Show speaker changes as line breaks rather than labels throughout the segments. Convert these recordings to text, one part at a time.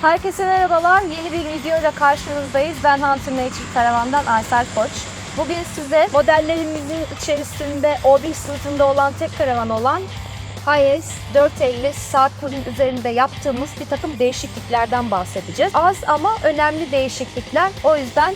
Herkese merhabalar. Yeni bir videoyla karşınızdayız. Ben Hunter Nature Karavan'dan Aysel Koç. Bugün size modellerimizin içerisinde O1 sınıfında olan tek karavan olan Hayes 450 saat kurun üzerinde yaptığımız bir takım değişikliklerden bahsedeceğiz. Az ama önemli değişiklikler. O yüzden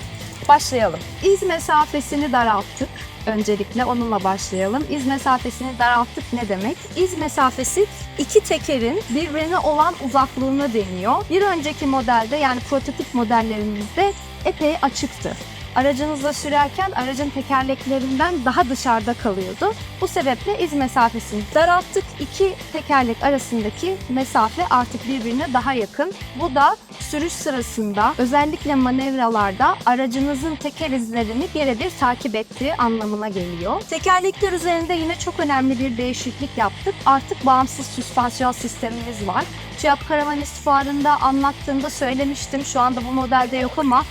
başlayalım. İz mesafesini daralttık. Öncelikle onunla başlayalım. İz mesafesini daralttık ne demek? İz mesafesi iki tekerin birbirine olan uzaklığına deniyor. Bir önceki modelde yani prototip modellerimizde epey açıktı. Aracınızla sürerken aracın tekerleklerinden daha dışarıda kalıyordu. Bu sebeple iz mesafesini daralttık. İki tekerlek arasındaki mesafe artık birbirine daha yakın. Bu da sürüş sırasında özellikle manevralarda aracınızın teker izlerini birebir takip ettiği anlamına geliyor. Tekerlekler üzerinde yine çok önemli bir değişiklik yaptık. Artık bağımsız süspansiyon sistemimiz var. Çiyap Karavanist fuarında anlattığımda söylemiştim. Şu anda bu modelde yok ama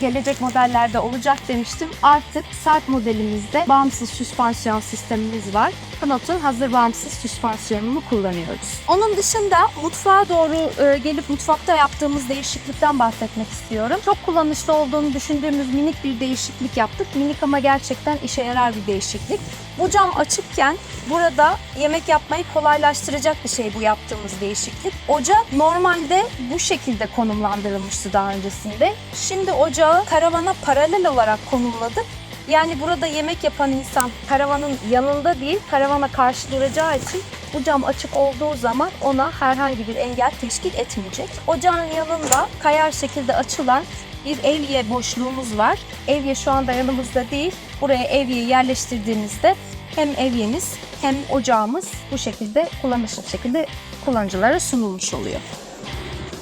gelecek modellerde olacak demiştim. Artık Sarp modelimizde bağımsız süspansiyon sistemimiz var. Knot'un hazır bağımsız süspansiyonunu kullanıyoruz. Onun dışında mutfağa doğru e, gelip mutfakta yaptığımız değişiklikten bahsetmek istiyorum. Çok kullanışlı olduğunu düşündüğümüz minik bir değişiklik yaptık. Minik ama gerçekten işe yarar bir değişiklik. Bu cam açıkken burada yemek yapmayı kolaylaştıracak bir şey bu yaptığımız değişiklik. Ocak normalde bu şekilde konumlandırılmıştı daha öncesinde. Şimdi ocağı karavana paralel olarak konumladık. Yani burada yemek yapan insan karavanın yanında değil, karavana karşı duracağı için bu cam açık olduğu zaman ona herhangi bir engel teşkil etmeyecek. Ocağın yanında kayar şekilde açılan bir evye boşluğumuz var. Evye şu anda yanımızda değil. Buraya evyeyi yerleştirdiğimizde hem evyemiz hem ocağımız bu şekilde kullanışlı şekilde kullanıcılara sunulmuş oluyor.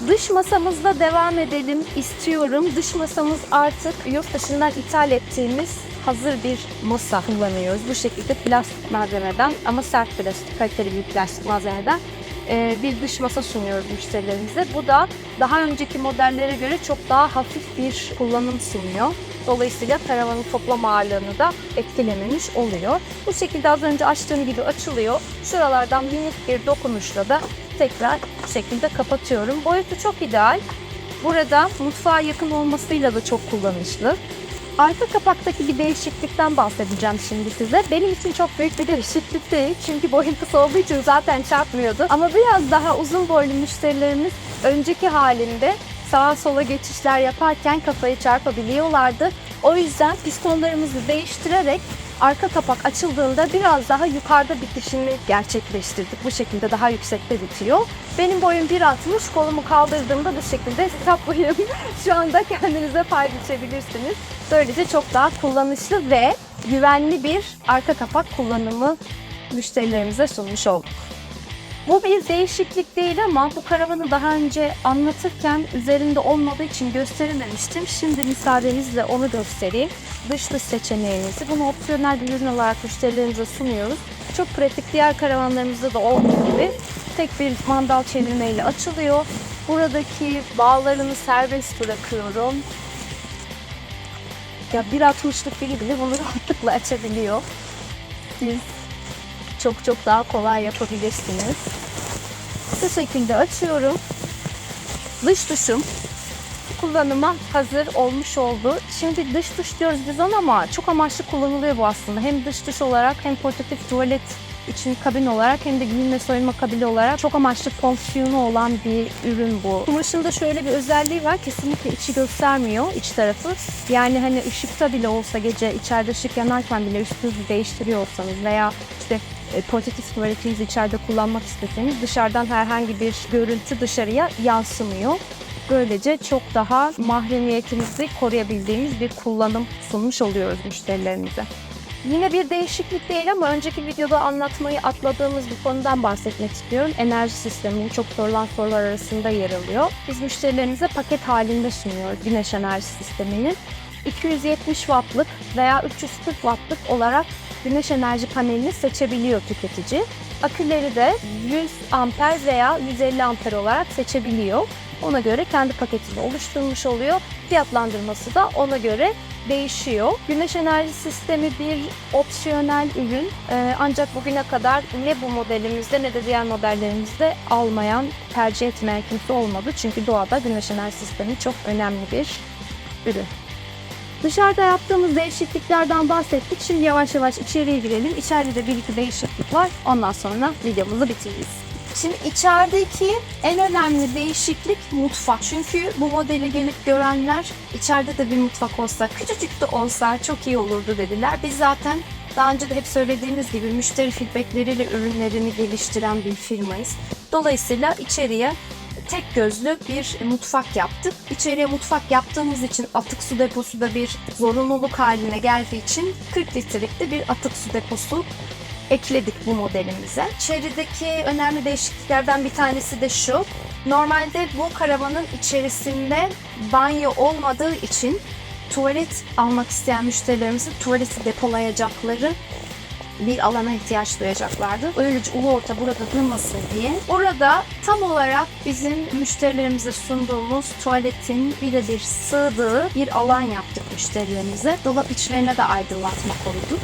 Dış masamızda devam edelim istiyorum. Dış masamız artık yurt dışından ithal ettiğimiz hazır bir masa kullanıyoruz. Bu şekilde plastik malzemeden ama sert plastik, kaliteli bir plastik malzemeden e, bir dış masa sunuyoruz müşterilerimize. Bu da daha önceki modellere göre çok daha hafif bir kullanım sunuyor. Dolayısıyla karavanın toplam ağırlığını da etkilememiş oluyor. Bu şekilde az önce açtığım gibi açılıyor. Şuralardan minik bir dokunuşla da tekrar bu şekilde kapatıyorum. Boyutu çok ideal. Burada mutfağa yakın olmasıyla da çok kullanışlı. Arka kapaktaki bir değişiklikten bahsedeceğim şimdi size. Benim için çok büyük bir değişiklik değil. Çünkü boyum kısa olduğu için zaten çarpmıyordu. Ama biraz daha uzun boylu müşterilerimiz önceki halinde sağa sola geçişler yaparken kafayı çarpabiliyorlardı. O yüzden pistonlarımızı değiştirerek arka kapak açıldığında biraz daha yukarıda bitişini gerçekleştirdik. Bu şekilde daha yüksekte bitiyor. Benim boyum 1.60, kolumu kaldırdığımda bu şekilde hesaplayın. Şu anda kendinize pay biçebilirsiniz. Böylece çok daha kullanışlı ve güvenli bir arka kapak kullanımı müşterilerimize sunmuş olduk. Bu bir değişiklik değil ama bu karavanı daha önce anlatırken üzerinde olmadığı için gösterememiştim. Şimdi müsaadenizle onu göstereyim. Dış dış seçeneğimizi. Bunu opsiyonel bir ürün olarak müşterilerimize sunuyoruz. Çok pratik. Diğer karavanlarımızda da olduğu gibi tek bir mandal çevirmeyle açılıyor. Buradaki bağlarını serbest bırakıyorum. Ya 1.60'lık biri bile bunu rahatlıkla açabiliyor. Siz çok çok daha kolay yapabilirsiniz. Bu şekilde açıyorum. Dış dışım kullanıma hazır olmuş oldu. Şimdi dış dış diyoruz biz ona ama çok amaçlı kullanılıyor bu aslında. Hem dış dış olarak hem portatif tuvalet için kabin olarak hem de giyinme soyunma kabini olarak çok amaçlı fonksiyonu olan bir ürün bu. Kumaşın da şöyle bir özelliği var. Kesinlikle içi göstermiyor iç tarafı. Yani hani ışıkta bile olsa gece içeride ışık yanarken bile üstünüzü değiştiriyorsanız veya işte portatif tuvaletinizi içeride kullanmak isteseniz dışarıdan herhangi bir görüntü dışarıya yansımıyor. Böylece çok daha mahremiyetimizi koruyabildiğimiz bir kullanım sunmuş oluyoruz müşterilerimize. Yine bir değişiklik değil ama önceki videoda anlatmayı atladığımız bir konudan bahsetmek istiyorum. Enerji sisteminin çok sorulan sorular arasında yer alıyor. Biz müşterilerimize paket halinde sunuyoruz güneş enerji sistemini. 270 wattlık veya 340 wattlık olarak güneş enerji panelini seçebiliyor tüketici. Aküleri de 100 amper veya 150 amper olarak seçebiliyor. Ona göre kendi paketini oluşturmuş oluyor. Fiyatlandırması da ona göre değişiyor. Güneş enerji sistemi bir opsiyonel ürün. Ee, ancak bugüne kadar ne bu modelimizde ne de diğer modellerimizde almayan, tercih etmeyen kimse olmadı. Çünkü doğada güneş enerji sistemi çok önemli bir ürün. Dışarıda yaptığımız değişikliklerden bahsettik. Şimdi yavaş yavaş içeriye girelim. İçeride bir iki değişiklik var. Ondan sonra videomuzu bitiririz. Şimdi içerideki en önemli değişiklik mutfak. Çünkü bu modeli gelip görenler içeride de bir mutfak olsa, küçücük de olsa çok iyi olurdu dediler. Biz zaten daha önce de hep söylediğimiz gibi müşteri feedbackleriyle ürünlerini geliştiren bir firmayız. Dolayısıyla içeriye tek gözlü bir mutfak yaptık. İçeriye mutfak yaptığımız için atık su deposu da bir zorunluluk haline geldiği için 40 litrelik de bir atık su deposu ekledik bu modelimize. İçerideki önemli değişikliklerden bir tanesi de şu. Normalde bu karavanın içerisinde banyo olmadığı için tuvalet almak isteyen müşterilerimizin tuvaleti depolayacakları bir alana ihtiyaç duyacaklardı. Öylece ulu orta burada durmasın diye. Orada tam olarak bizim müşterilerimize sunduğumuz tuvaletin birebir sığdığı bir alan yaptık müşterilerimize. Dolap içlerine de aydınlatma koyduk.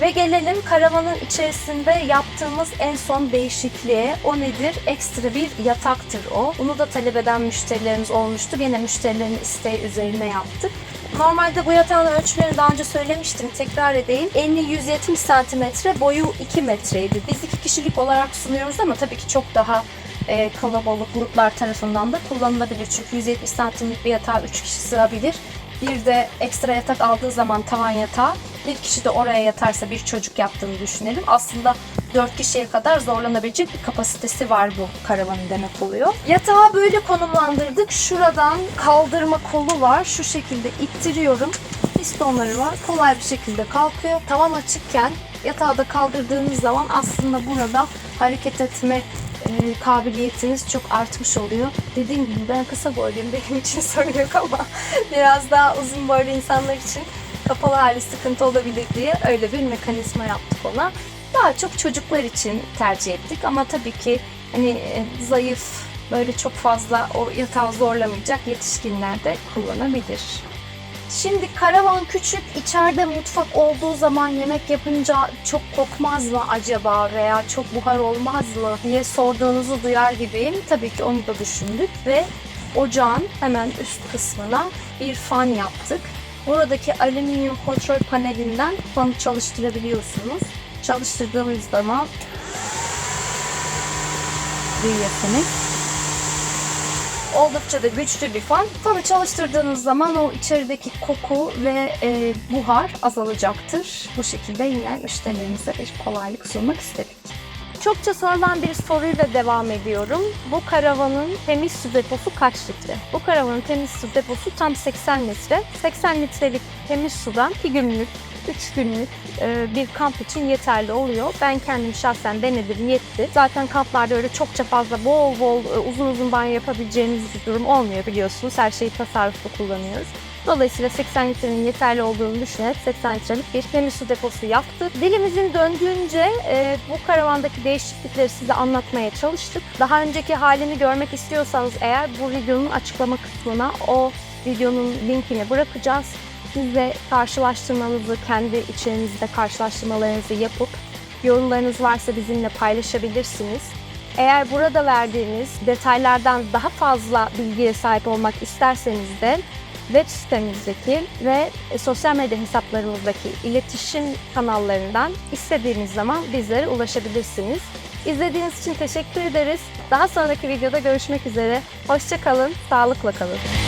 Ve gelelim karavanın içerisinde yaptığımız en son değişikliğe. O nedir? Ekstra bir yataktır o. Bunu da talep eden müşterilerimiz olmuştu. Yine müşterilerin isteği üzerine yaptık. Normalde bu yatağın ölçülerini daha önce söylemiştim. Tekrar edeyim. Enli 170 cm, boyu 2 metreydi. Biz iki kişilik olarak sunuyoruz ama tabii ki çok daha e, kalabalık gruplar tarafından da kullanılabilir. Çünkü 170 santimlik bir yatağa 3 kişi sığabilir. Bir de ekstra yatak aldığı zaman tavan yatağı bir kişi de oraya yatarsa bir çocuk yaptığını düşünelim. Aslında 4 kişiye kadar zorlanabilecek bir kapasitesi var bu karavanın demek oluyor. Yatağı böyle konumlandırdık. Şuradan kaldırma kolu var. Şu şekilde ittiriyorum. Pistonları var. Kolay bir şekilde kalkıyor. Tavan açıkken yatağı da kaldırdığınız zaman aslında burada hareket etme e, kabiliyetiniz çok artmış oluyor. Dediğim gibi ben kısa boyluyum. Benim için sorun yok ama biraz daha uzun boylu insanlar için kapalı hali sıkıntı olabilir diye öyle bir mekanizma yaptık ona. Daha çok çocuklar için tercih ettik ama tabii ki hani e, zayıf böyle çok fazla o yatağı zorlamayacak yetişkinler de kullanabilir. Şimdi karavan küçük, içeride mutfak olduğu zaman yemek yapınca çok kokmaz mı acaba veya çok buhar olmaz mı diye sorduğunuzu duyar gibiyim. Tabii ki onu da düşündük ve ocağın hemen üst kısmına bir fan yaptık. Buradaki alüminyum kontrol panelinden fanı çalıştırabiliyorsunuz. Çalıştırdığınız zaman duyuyorsunuz. Oldukça da güçlü bir fan. Fanı çalıştırdığınız zaman o içerideki koku ve e, buhar azalacaktır. Bu şekilde yine müşterilerimize bir kolaylık sunmak istedik. Çokça sorulan bir soruyla devam ediyorum. Bu karavanın temiz su deposu kaç litre? Bu karavanın temiz su deposu tam 80 litre. 80 litrelik temiz sudan 2 günlük, 3 günlük e, bir kamp için yeterli oluyor. Ben kendim şahsen denedim yetti. Zaten kamplarda öyle çokça fazla bol bol e, uzun uzun banyo yapabileceğiniz bir durum olmuyor biliyorsunuz. Her şeyi tasarruflu kullanıyoruz. Dolayısıyla 80 litrenin yeterli olduğunu düşünerek 80 litrelik bir temiz su deposu yaptık. Dilimizin döndüğünce e, bu karavandaki değişiklikleri size anlatmaya çalıştık. Daha önceki halini görmek istiyorsanız eğer bu videonun açıklama kısmına o videonun linkini bırakacağız. Siz de karşılaştırmanızı, kendi içerinizde karşılaştırmalarınızı yapıp yorumlarınız varsa bizimle paylaşabilirsiniz. Eğer burada verdiğimiz detaylardan daha fazla bilgiye sahip olmak isterseniz de web sitemizdeki ve e, sosyal medya hesaplarımızdaki iletişim kanallarından istediğiniz zaman bizlere ulaşabilirsiniz. İzlediğiniz için teşekkür ederiz. Daha sonraki videoda görüşmek üzere. Hoşçakalın, sağlıkla kalın.